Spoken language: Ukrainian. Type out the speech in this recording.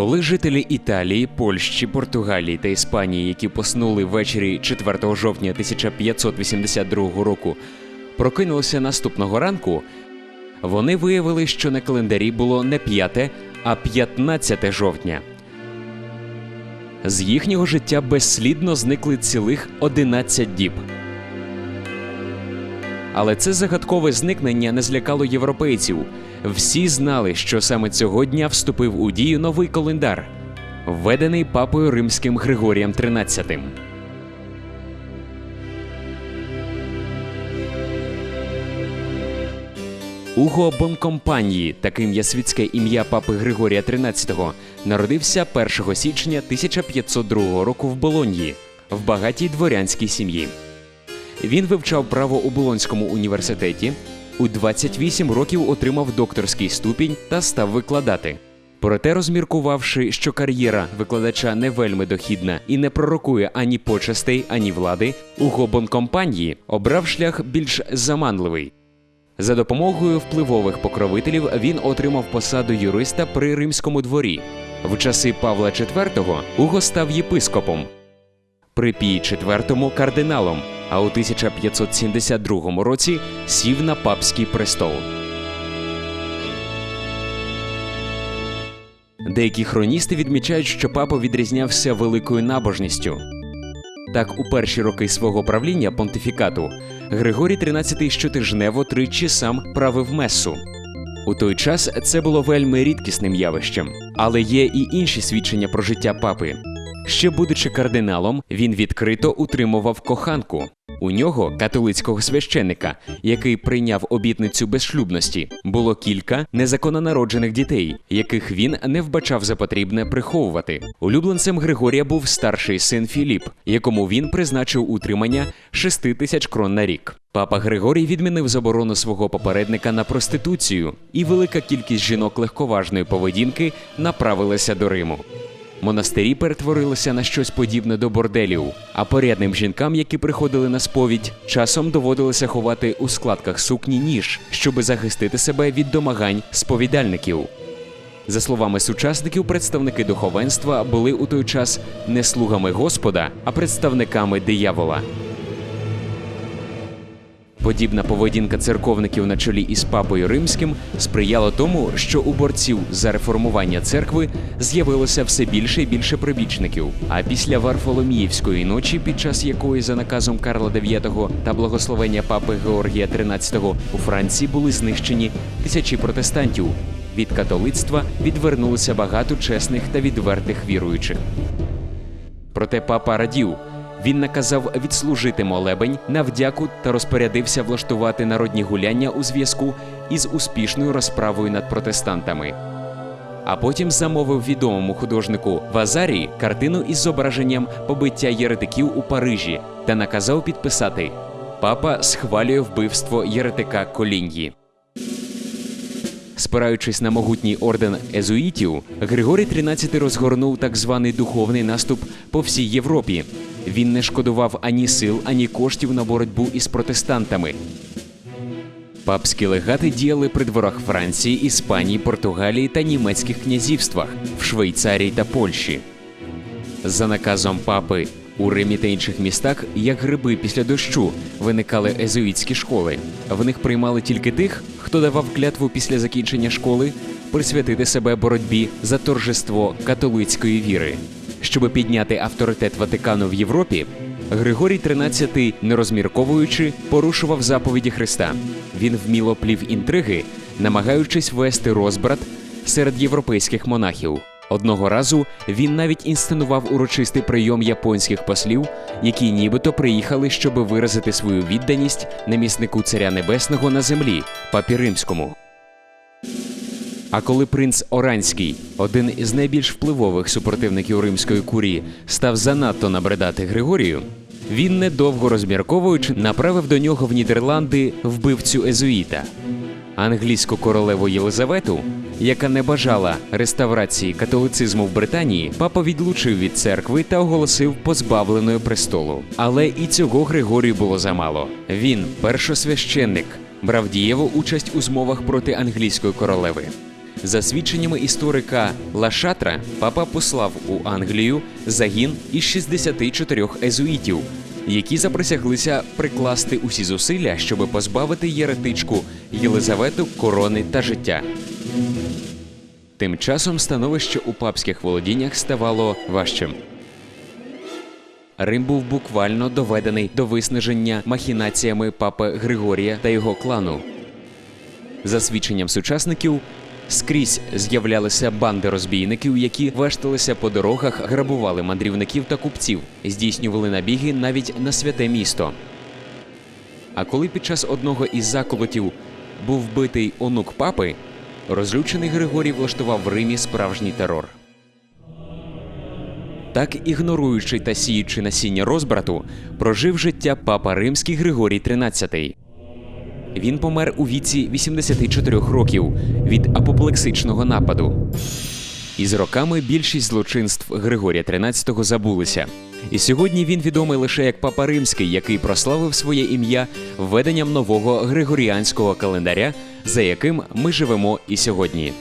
Коли жителі Італії, Польщі, Португалії та Іспанії, які поснули ввечері 4 жовтня 1582 року, прокинулися наступного ранку, вони виявили, що на календарі було не 5, а 15 жовтня. З їхнього життя безслідно зникли цілих 11 діб. Але це загадкове зникнення не злякало європейців. Всі знали, що саме цього дня вступив у дію новий календар, введений папою римським Григорієм XIII. Уго Бонкомпанії, таким є світське ім'я папи Григорія XIII, народився 1 січня 1502 року в Болоньї, в багатій дворянській сім'ї. Він вивчав право у Болонському університеті. У 28 років отримав докторський ступінь та став викладати. Проте, розміркувавши, що кар'єра викладача не вельми дохідна і не пророкує ані почестей, ані влади, Уго Бонкомпанії обрав шлях більш заманливий. За допомогою впливових покровителів він отримав посаду юриста при римському дворі. В часи Павла IV Уго став єпископом, при Пії IV кардиналом, а у 1572 році сів на папський престол. Деякі хроністи відмічають, що папа відрізнявся великою набожністю. Так, у перші роки свого правління понтифікату Григорій XIII щотижнево тричі сам правив месу. У той час це було вельми рідкісним явищем, але є і інші свідчення про життя папи. Ще будучи кардиналом, він відкрито утримував коханку. У нього, католицького священника, який прийняв обітницю безшлюбності, було кілька незаконнонароджених дітей, яких він не вбачав за потрібне приховувати. Улюбленцем Григорія був старший син Філіп, якому він призначив утримання 6 тисяч крон на рік. Папа Григорій відмінив заборону свого попередника на проституцію, і велика кількість жінок легковажної поведінки направилася до Риму. Монастирі перетворилися на щось подібне до борделів, а порядним жінкам, які приходили на сповідь, часом доводилося ховати у складках сукні ніж, щоби захистити себе від домагань сповідальників. За словами сучасників, представники духовенства були у той час не слугами Господа, а представниками диявола. Подібна поведінка церковників на чолі із папою римським сприяла тому, що у борців за реформування церкви з'явилося все більше і більше прибічників. А після Варфоломіївської ночі, під час якої за наказом Карла IX та благословення папи Георгія XIII у Франції були знищені тисячі протестантів. Від католицтва відвернулося багато чесних та відвертих віруючих. Проте папа радів. Він наказав відслужити молебень на вдяку та розпорядився влаштувати народні гуляння у зв'язку із успішною розправою над протестантами. А потім замовив відомому художнику Вазарі картину із зображенням побиття єретиків у Парижі та наказав підписати Папа схвалює вбивство єретика Коліньї. Спираючись на могутній орден езуїтів, Григорій XIII розгорнув так званий духовний наступ по всій Європі. Він не шкодував ані сил, ані коштів на боротьбу із протестантами. Папські легати діяли при дворах Франції, Іспанії, Португалії та німецьких князівствах в Швейцарії та Польщі. За наказом папи у Римі та інших містах, як гриби після дощу, виникали езуїтські школи. В них приймали тільки тих, хто давав клятву після закінчення школи присвятити себе боротьбі за торжество католицької віри. Щоб підняти авторитет Ватикану в Європі, Григорій XIII, не розмірковуючи, порушував заповіді Христа. Він вміло плів інтриги, намагаючись вести розбрат серед європейських монахів. Одного разу він навіть інсценував урочистий прийом японських послів, які нібито приїхали, щоб виразити свою відданість наміснику Царя Небесного на землі, папі римському. А коли принц Оранський, один із найбільш впливових супротивників римської курії, став занадто набридати Григорію, він, недовго розмірковуючи, направив до нього в Нідерланди вбивцю Езуїта. Англійську королеву Єлизавету, яка не бажала реставрації католицизму в Британії, папа відлучив від церкви та оголосив позбавленою престолу. Але і цього Григорію було замало. Він, першосвященник, брав дієву участь у змовах проти англійської королеви. За свідченнями історика Лашатра, папа послав у Англію загін із 64 езуїтів, які заприсяглися прикласти усі зусилля, щоби позбавити єретичку Єлизавету корони та життя. Тим часом становище у папських володіннях ставало важчим. Рим був буквально доведений до виснаження махінаціями папи Григорія та його клану. За свідченням сучасників, скрізь з'являлися банди розбійників, які вешталися по дорогах, грабували мандрівників та купців, здійснювали набіги навіть на святе місто. А коли під час одного із заколотів був вбитий онук папи, розлючений Григорій влаштував в Римі справжній терор. Так, ігноруючи та сіючи насіння розбрату, прожив життя папа римський Григорій XIII. Він помер у віці 84 років від апоплексичного нападу. Із роками більшість злочинств Григорія XIII забулися. І сьогодні він відомий лише як папа римський, який прославив своє ім'я введенням нового григоріанського календаря, за яким ми живемо і сьогодні.